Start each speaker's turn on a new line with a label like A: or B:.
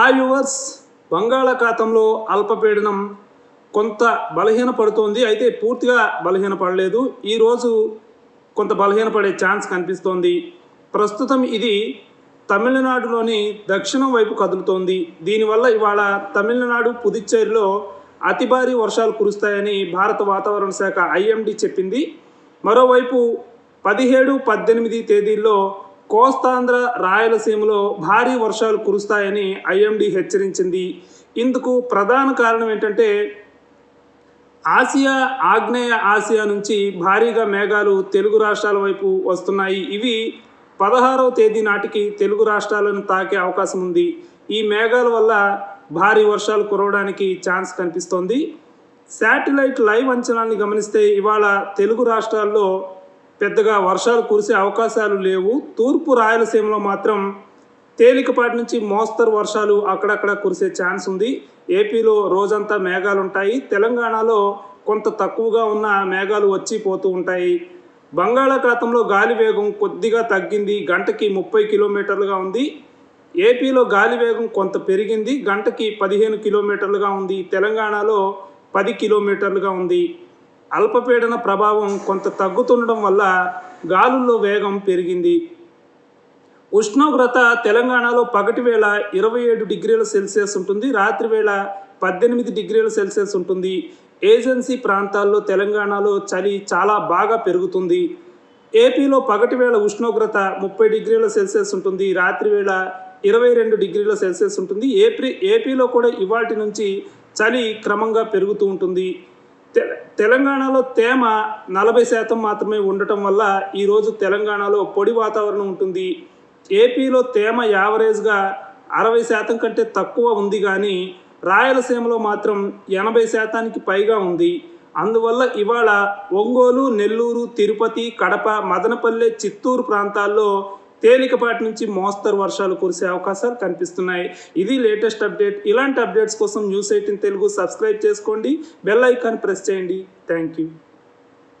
A: Hi viewers బంగాళాఖాతంలో అల్పపీడనం కొంత బలహీనపడుతోంది. అయితే పూర్తిగా బలహీనపడలేదు. ఈరోజు కొంత బలహీనపడే ఛాన్స్ కనిపిస్తోంది. ప్రస్తుతం ఇది తమిళనాడులోని దక్షిణం వైపు కదులుతోంది. దీనివల్ల ఇవాళ తమిళనాడు పుదుచ్చేరిలో అతి భారీ వర్షాలు కురుస్తాయని భారత వాతావరణ శాఖ ఐఎండి చెప్పింది. మరోవైపు పదిహేడు పద్దెనిమిది తేదీల్లో కోస్తాంధ్ర రాయలసీమలో భారీ వర్షాలు కురుస్తాయని ఐఎండి హెచ్చరించింది. ఇందుకు ప్రధాన కారణం ఏంటంటే ఆసియా ఆగ్నేయ ఆసియా నుంచి భారీగా మేఘాలు తెలుగు రాష్ట్రాల వైపు వస్తున్నాయి. ఇవి పదహారవ తేదీ నాటికి తెలుగు రాష్ట్రాలను తాకే అవకాశం ఉంది. ఈ మేఘాల వల్ల భారీ వర్షాలు కురవడానికి ఛాన్స్ కనిపిస్తోంది. శాటిలైట్ లైవ్ అంచనాల్ని గమనిస్తే ఇవాళ తెలుగు రాష్ట్రాల్లో పెద్దగా వర్షాలు కురిసే అవకాశాలు లేవు. తూర్పు రాయలసీమలో మాత్రం తేలికపాటి నుంచి మోస్తరు వర్షాలు అక్కడక్కడ కురిసే ఛాన్స్ ఉంది. ఏపీలో రోజంతా మేఘాలు ఉంటాయి తెలంగాణలో కొంత తక్కువగా ఉన్న మేఘాలు వచ్చి పోతూ ఉంటాయి. బంగాళాఖాతంలో గాలి వేగం కొద్దిగా తగ్గింది. గంటకి ముప్పై కిలోమీటర్లుగా ఉంది. ఏపీలో గాలి వేగం కొంత పెరిగింది. గంటకి పదిహేను కిలోమీటర్లుగా ఉంది. తెలంగాణలో పది కిలోమీటర్లుగా ఉంది. అల్పపీడన ప్రభావం కొంత తగ్గుతుండడం వల్ల గాలుల్లో వేగం పెరిగింది. ఉష్ణోగ్రత తెలంగాణలో పగటి వేళ ఇరవై ఏడు డిగ్రీల సెల్సియస్ ఉంటుంది. రాత్రి వేళ పద్దెనిమిది డిగ్రీల సెల్సియస్ ఉంటుంది. ఏజెన్సీ ప్రాంతాల్లో తెలంగాణలో చలి చాలా బాగా పెరుగుతుంది. ఏపీలో పగటి వేళ ఉష్ణోగ్రత ముప్పై డిగ్రీల సెల్సియస్ ఉంటుంది. రాత్రి వేళ ఇరవై రెండు డిగ్రీల సెల్సియస్ ఉంటుంది. ఏప్రి ఏపీలో కూడా ఇవాటి నుంచి చలి క్రమంగా పెరుగుతూ ఉంటుంది. తెలంగాణలో తేమ నలభై శాతం మాత్రమే ఉండటం వల్ల ఈరోజు తెలంగాణలో పొడి వాతావరణం ఉంటుంది. ఏపీలో తేమ యావరేజ్గా అరవై శాతం కంటే తక్కువ ఉంది కానీ రాయలసీమలో మాత్రం ఎనభై శాతానికి పైగా ఉంది. అందువల్ల ఇవాళ ఒంగోలు నెల్లూరు తిరుపతి కడప మదనపల్లె చిత్తూరు ప్రాంతాల్లో తేలికపాటి నుంచి మోస్తరు వర్షాలు కురిసే అవకాశాలు కనిపిస్తున్నాయి. ఇది లేటెస్ట్ అప్డేట్. ఇలాంటి అప్డేట్స్ కోసం న్యూస్ ఎయిటీన్ తెలుగు సబ్స్క్రైబ్ చేసుకోండి. బెల్ ఐకాన్ ప్రెస్ చేయండి. Thank you